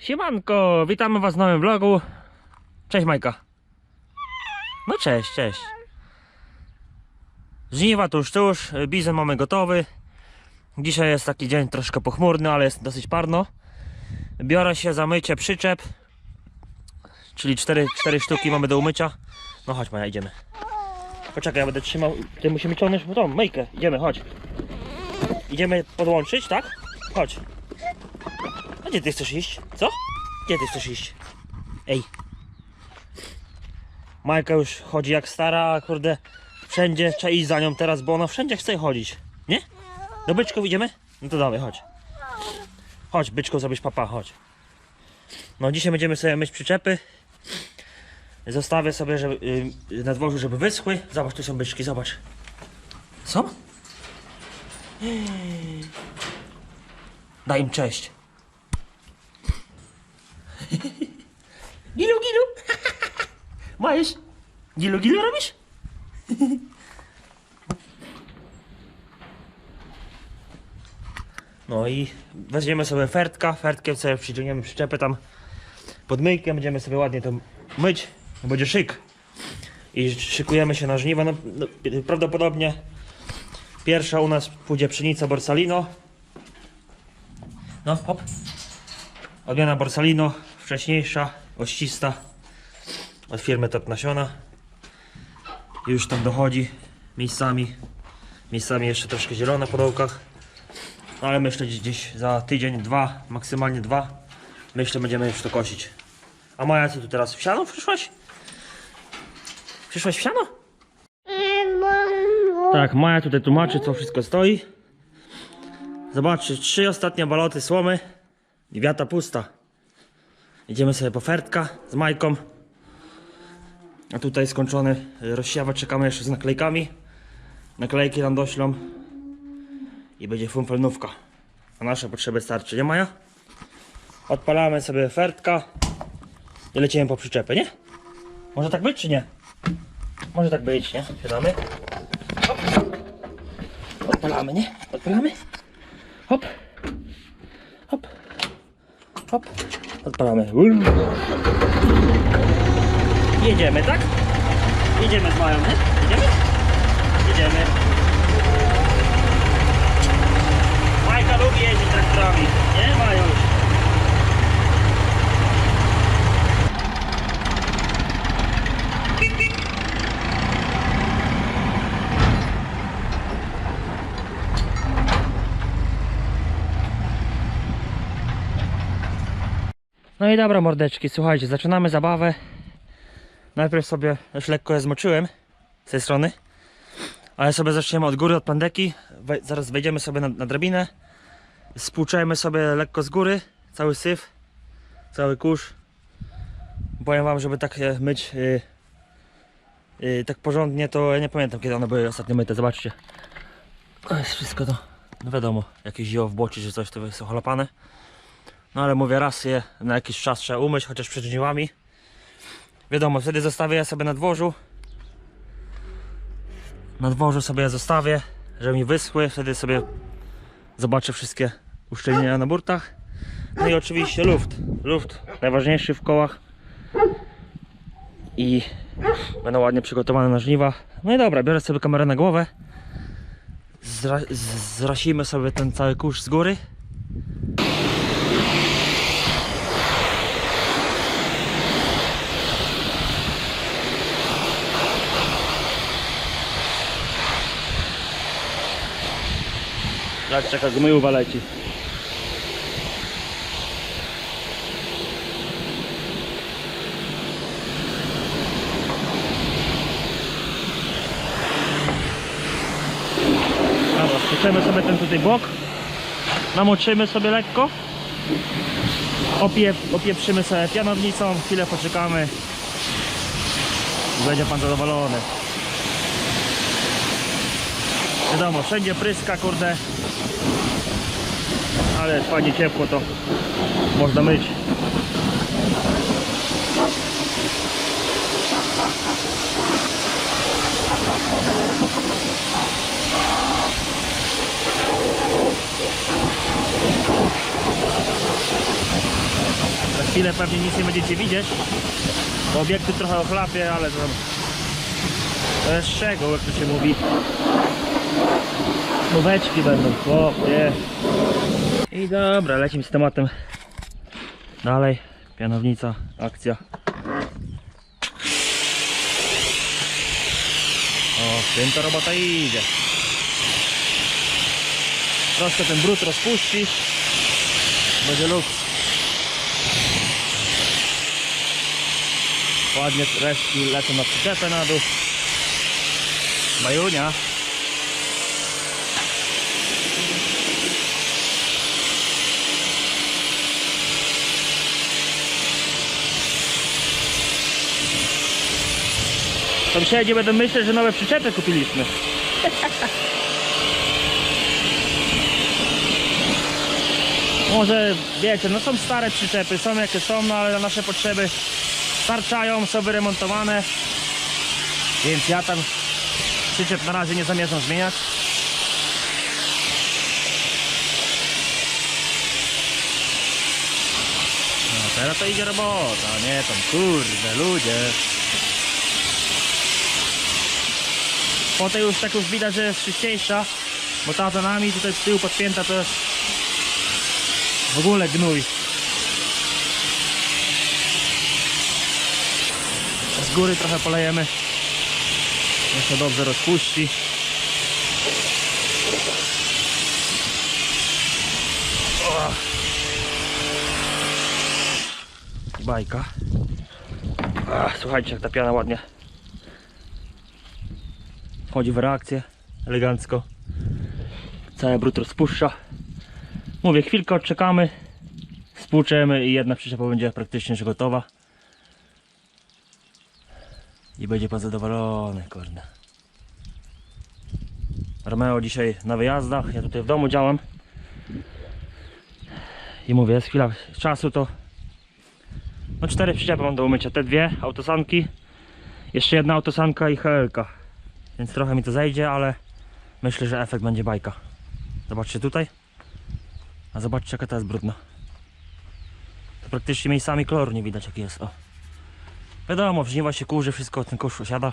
Siemanko, witamy was w nowym vlogu. Cześć Majka. No cześć, cześć. Żniwa tuż, tuż, bizon mamy gotowy. Dzisiaj jest taki dzień troszkę pochmurny, ale jest dosyć parno. Biorę się za mycie przyczep. Czyli cztery, cztery sztuki mamy do umycia. No chodź Maja, idziemy. Poczekaj, ja będę trzymał. Ty musimy ciągnąć tą myjkę. Idziemy, chodź. Idziemy podłączyć, tak? Chodź. Gdzie ty chcesz iść? Co? Gdzie ty chcesz iść? Ej. Majka już chodzi jak stara, kurde, wszędzie trzeba iść za nią teraz, bo ona wszędzie chce chodzić. Nie? Do byczków idziemy? No to dawaj, chodź. Chodź, byczku, zrobisz papa, chodź. No dzisiaj będziemy sobie myć przyczepy. Zostawię sobie żeby, y, na dworzu, żeby wyschły. Zobacz, tu są byczki, zobacz. Co? Daj im cześć. Gilu, gilu. Majusz, gilu, gilu robisz? No i weźmiemy sobie fertka, fertkiem sobie przyciągniemy przyczepę tam pod myjkę, będziemy sobie ładnie to myć, no będzie szyk. I szykujemy się na żniwa, no, no, prawdopodobnie pierwsza u nas pójdzie pszenica Borsalino. No, hop. Odmiana Borsalino, wcześniejsza, oścista, od firmy Top Nasiona. Już tam dochodzi miejscami, miejscami jeszcze troszkę zielona po dołkach. No ale myślę gdzieś- gdzieś za tydzień, dwa, maksymalnie dwa, myślę będziemy już to kosić. A Maja, co tu teraz w przyszłaś? Przyszłaś w? Tak, Maja tutaj tłumaczy, co wszystko stoi. Zobaczcie, trzy ostatnie baloty słomy i wiata pusta. Idziemy sobie po fertka z Majką. A tutaj skończony rozsiawacz, czekamy jeszcze z naklejkami. Naklejki nam doślą i będzie funfelnówka. Na nasze potrzeby starczy, nie Maja? Odpalamy sobie fertka i lecimy po przyczepę, nie? Może tak być, czy nie? Może tak być, nie? Siadamy. Hop. Odpalamy, nie? Odpalamy. Hop. Hop. Hop. Odpalamy. Jedziemy, tak? Jedziemy z Mają, nie? Jedziemy. Majka lubi jeździć traktorami. Nie, Majusz? No i dobra mordeczki, słuchajcie, zaczynamy zabawę. Najpierw sobie już lekko je zmoczyłem z tej strony. Ale sobie zaczniemy od góry, od pandeki. Wej- zaraz wejdziemy sobie na, na drabinę. Spłuczemy sobie lekko z góry, cały syf, cały kurz. Powiem wam, żeby tak je myć yy, yy, tak porządnie, to ja nie pamiętam kiedy one były ostatnio myte, zobaczcie. To jest wszystko to, no wiadomo, jakieś zioło w bocie czy coś, to jest ochlapane. No ale mówię, raz je na jakiś czas trzeba umyć, chociaż przed żniwami. Wiadomo, wtedy zostawię je sobie na dworzu. Na dworzu sobie je zostawię, żeby mi wyschły. Wtedy sobie zobaczę wszystkie uszczelnienia na burtach. No i oczywiście luft. Luft najważniejszy w kołach. I będą ładnie przygotowane na żniwa. No i dobra, biorę sobie kamerę na głowę. Zra zrasimy sobie ten cały kurz z góry. Zobaczcie jaka zmyłba leci. Dobra, spieczemy sobie ten tutaj bok. Namoczymy sobie lekko. Opie, opieprzymy sobie pianownicą, chwilę poczekamy. Będzie pan zadowolony. Wiadomo, wszędzie pryska, kurde. Ale jest fajnie ciepło, to można myć. chwilę pewnie nic nie będziecie widzieć, bo obiekty trochę ochlapie, ale to, to jest szczegół, jak to się mówi. Nóweczki będą, chłopie. I dobra, lecimy z tematem dalej. Pianownica, akcja. O, tym to robota idzie. Troszkę ten brud rozpuści. Będzie luks. Ładnie resztki lecą na przyczepę na dół. Bajunia. Sąsiedzi będą myśleć, że nowe przyczepy kupiliśmy. Może wiecie, no są stare przyczepy, są jakie są, no ale na nasze potrzeby starczają, są wyremontowane. Więc ja tam przyczep na razie nie zamierzam zmieniać. No teraz to idzie robota, nie tam kurde ludzie. Potem już tak już widać, że jest czyściejsza, bo ta za nami tutaj z tyłu podpięta to jest w ogóle gnój. Z góry trochę polejemy. Niech to dobrze rozpuści. Bajka. Ach, słuchajcie, jak ta piana ładnie wchodzi w reakcję elegancko. Cały brud rozpuszcza. Mówię, chwilkę odczekamy, spłuczemy i jedna przyczepa będzie praktycznie już gotowa. I będzie pan zadowolony, kurde. Romeo dzisiaj na wyjazdach, ja tutaj w domu działam. I mówię, jest chwila czasu to... No cztery przyczepy mam do umycia, te dwie autosanki, jeszcze jedna autosanka i HL-ka. Więc trochę mi to zejdzie, ale myślę, że efekt będzie bajka. Zobaczcie tutaj. A zobaczcie jaka ta jest brudna. To praktycznie miejscami koloru nie widać jaki jest. O. Wiadomo, żniwa się kurzy, wszystko ten kurz osiada.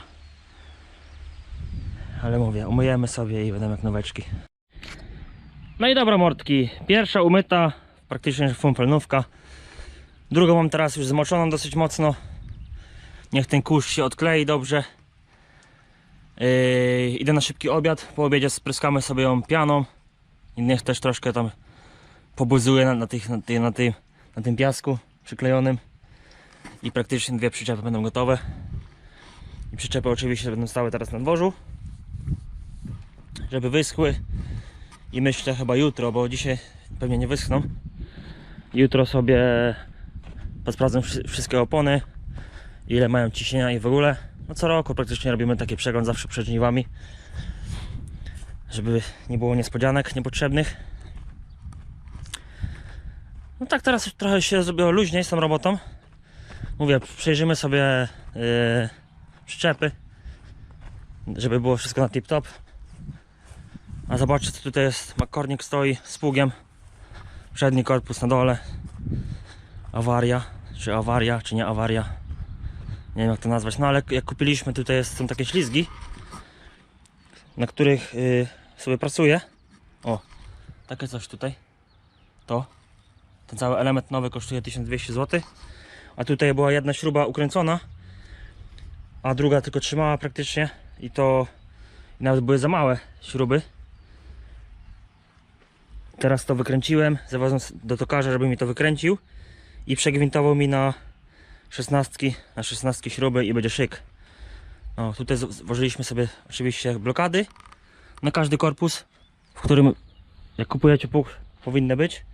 Ale mówię, umyjemy sobie i będą jak noweczki. No i dobra mordki. Pierwsza umyta, praktycznie funfelnówka. Drugą mam teraz już zmoczoną dosyć mocno. Niech ten kurz się odklei dobrze. Yy, idę na szybki obiad. Po obiedzie spryskamy sobie ją pianą. I niech też troszkę tam pobuzuje na, na, tych, na, na, na tym piasku przyklejonym. I praktycznie dwie przyczepy będą gotowe. I przyczepy oczywiście będą stały teraz na dworzu. Żeby wyschły. I myślę chyba jutro, bo dzisiaj pewnie nie wyschną. Jutro sobie posprawdzę wszy- wszystkie opony. Ile mają ciśnienia i w ogóle. No co roku praktycznie robimy taki przegląd zawsze przed żniwami. Żeby nie było niespodzianek niepotrzebnych. No tak teraz trochę się zrobiło luźniej z tą robotą. Mówię, przejrzymy sobie yy, przyczepy, żeby było wszystko na tip top. A zobaczcie co tutaj jest. Makornik stoi z pługiem. Przedni korpus na dole. Awaria, czy awaria, czy nie awaria. Nie wiem jak to nazwać. No ale jak kupiliśmy tutaj są takie ślizgi, na których yy, sobie pracuję. O, takie coś tutaj. To. Ten cały element nowy kosztuje 1200 zł. A tutaj była jedna śruba ukręcona, a druga tylko trzymała praktycznie i to i nawet były za małe śruby. Teraz to wykręciłem, zawiozłem do tokarza, żeby mi to wykręcił i przegwintował mi na 16, na 16 śruby i będzie szyk. No, tutaj złożyliśmy sobie oczywiście blokady na każdy korpus, w którym jak kupujecie pług powinny być.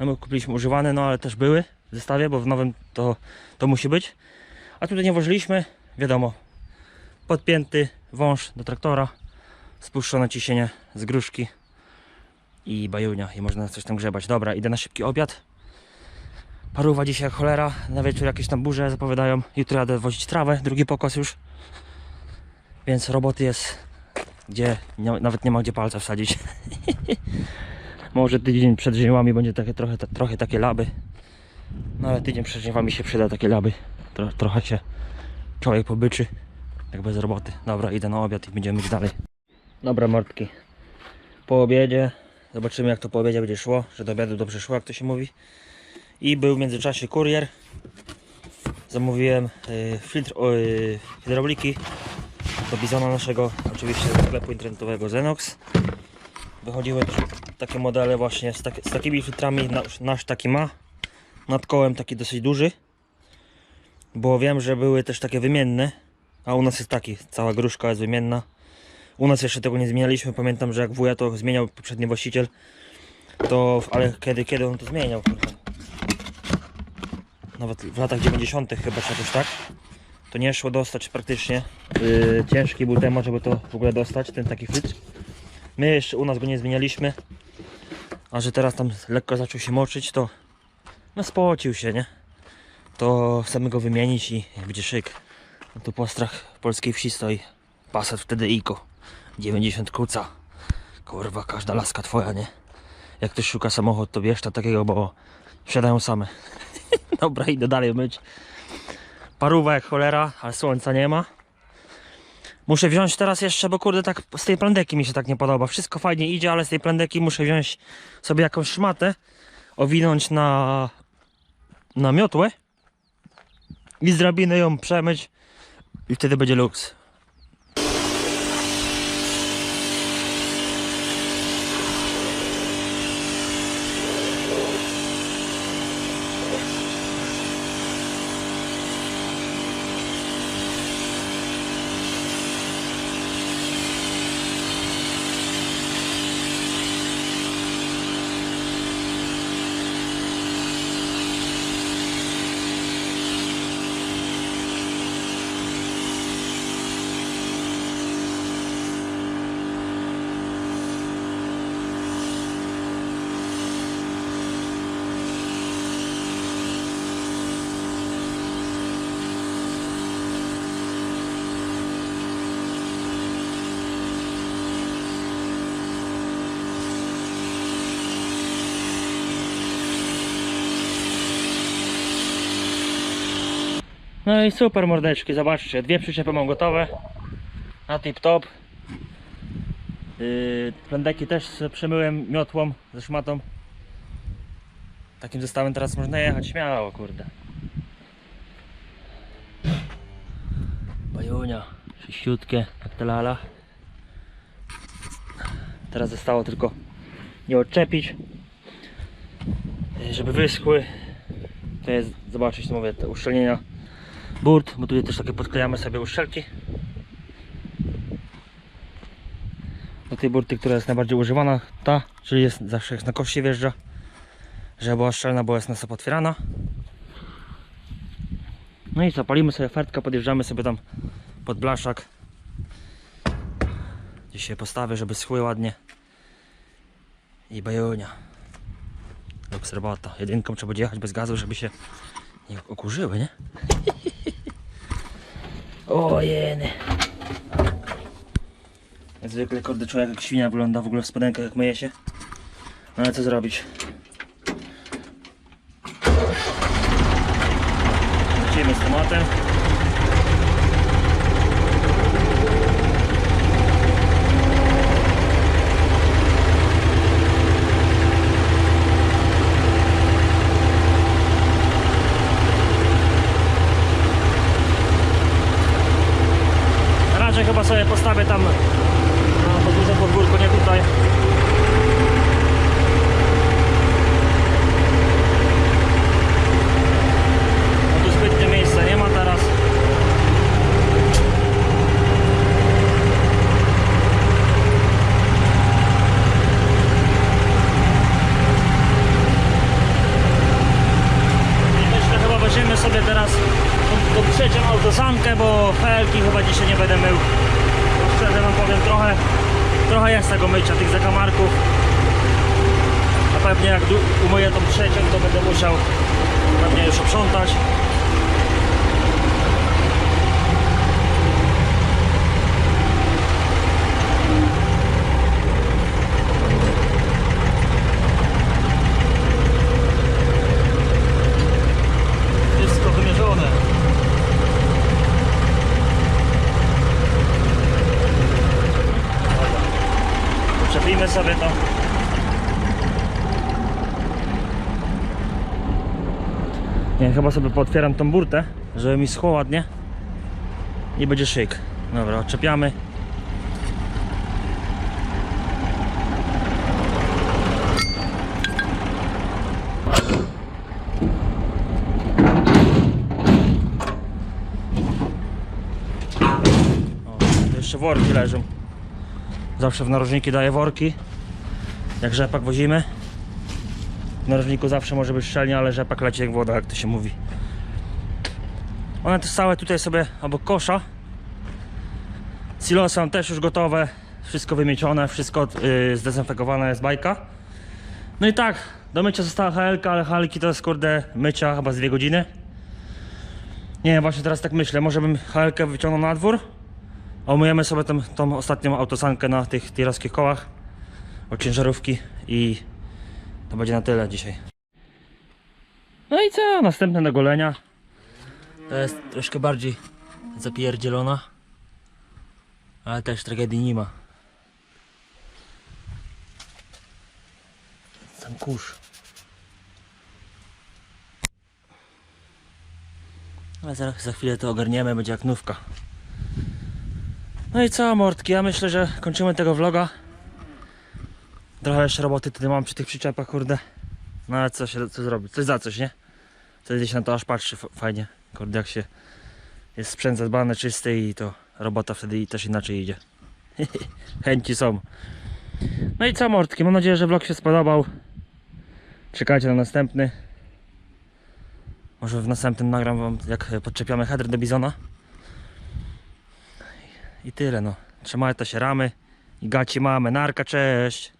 No my kupiliśmy używane, no ale też były w zestawie, bo w nowym to, to musi być. A tutaj nie włożyliśmy, wiadomo, podpięty wąż do traktora, spuszczone ciśnienie z gruszki i bajunia i można coś tam grzebać. Dobra, idę na szybki obiad. Paruwa dzisiaj jak cholera, na wieczór jakieś tam burze zapowiadają. Jutro jadę wozić trawę, drugi pokos już. Więc roboty jest, gdzie nie, nawet nie ma gdzie palca wsadzić. Może tydzień przed żniwami będzie takie, trochę, trochę takie laby. No ale tydzień przed mi się przyda takie laby. Tro, trochę się człowiek pobyczy, jak bez roboty. Dobra, idę na obiad i będziemy iść dalej. Dobra, mordki. Po obiedzie, zobaczymy jak to po obiedzie będzie szło, że do obiadu dobrze szło, jak to się mówi. I był w międzyczasie kurier. Zamówiłem y, filtr y, hydrauliki do bizona naszego, oczywiście ze sklepu internetowego Zenox. Wychodziły takie modele właśnie z, tak, z takimi filtrami, nasz, nasz taki ma. Nad kołem taki dosyć duży. Bo wiem, że były też takie wymienne, a u nas jest taki, cała gruszka jest wymienna. U nas jeszcze tego nie zmienialiśmy, pamiętam, że jak wuja to zmieniał poprzedni właściciel, to, ale kiedy, kiedy on to zmieniał? Nawet w latach 90 chyba czy jakoś tak. To nie szło dostać praktycznie. Yy, ciężki był temat, żeby to w ogóle dostać, ten taki filtr. My jeszcze u nas go nie zmienialiśmy. A że teraz tam lekko zaczął się moczyć, to no spocił się, nie? To chcemy go wymienić i będzie szyk. No tu postrach polskiej wsi stoi. Passat wtedy Iko. 90 kuca. Kurwa, każda laska twoja, nie? Jak ktoś szuka samochód, to bierz to takiego, bo wsiadają same. Dobra, idę dalej myć. Paruwa jak cholera, ale słońca nie ma. Muszę wziąć teraz jeszcze, bo kurde, tak z tej plandeki mi się tak nie podoba. Wszystko fajnie idzie, ale z tej plandeki muszę wziąć sobie jakąś szmatę, owinąć na, na miotłę i z drabiny ją przemyć i wtedy będzie luks. No i super mordeczki, zobaczcie, dwie przyczepy mam gotowe na tip top. Yy, plandeki też przemyłem miotłą ze szmatą. Takim zestawem teraz można jechać śmiało, kurde. Bajunia, sześciutkie, jak te lala. Teraz zostało tylko nie odczepić, yy, żeby wyschły. To jest, zobaczyć, mówię, te uszczelnienia burt, bo tutaj też takie podklejamy sobie uszczelki. Do tej burty, która jest najbardziej używana, ta, czyli jest zawsze jak na kości wjeżdża, żeby była szczelna, bo jest na sobie otwierana. No i co, palimy sobie fertkę, podjeżdżamy sobie tam pod blaszak. Się postawię, żeby schły ładnie. I bajunia. Lub robota. Jedynką trzeba będzie jechać bez gazu, żeby się nie okurzyły, nie? Jak zwykle kurde człowiek jak świnia wygląda w ogóle w spodenkach jak myje się. No ale co zrobić? Lecimy z tematem. Postawię tam na podwórze podwórko, nie tutaj. No tu zbytnie miejsca nie ma teraz. I myślę, chyba weźmiemy sobie teraz tą, tą trzecią bo felki chyba dzisiaj nie będę mył. Szczerze wam powiem, trochę, trochę jest tego mycia, tych zakamarków. A pewnie jak umyję tą trzecią, to będę musiał pewnie już sprzątać. Włożymy sobie to. Nie, chyba sobie pootwieram tą burtę, żeby mi schło ładnie. I będzie szyk. Dobra, odczepiamy. O, jeszcze worki leżą. Zawsze w narożniki daję worki. Jak rzepak wozimy. W narożniku zawsze może być szczelnie, ale rzepak leci jak woda, jak to się mówi. One też całe tutaj sobie obok kosza. Silosy też już gotowe. Wszystko wymiecione, wszystko yy, zdezynfekowane z bajka. No i tak, do mycia została HL, ale halki to jest kurde mycia chyba z dwie godziny. Nie właśnie teraz tak myślę, może bym HL wyciągnął na dwór. A umyjemy sobie tą, tą ostatnią autosankę na tych tirowskich kołach od ciężarówki i to będzie na tyle dzisiaj. No i co? Następne do golenia. To jest troszkę bardziej zapierdzielona, ale też tragedii nie ma. Sam kurz. Ale za, za chwilę to ogarniemy, będzie jak nówka. No i co mordki, ja myślę, że kończymy tego vloga. Trochę jeszcze roboty tutaj mam przy tych przyczepach, kurde. No ale co się co zrobić? Coś za coś, nie? Wtedy się na to aż patrzy fajnie. Kurde, jak się jest sprzęt zadbany, czysty i to robota wtedy też inaczej idzie. Chęci są. No i co mordki, mam nadzieję, że vlog się spodobał. Czekajcie na następny. Może w następnym nagram wam jak podczepiamy header do bizona. I tyle no. Trzymajcie się ramy. I gaci mamy. Narka, cześć.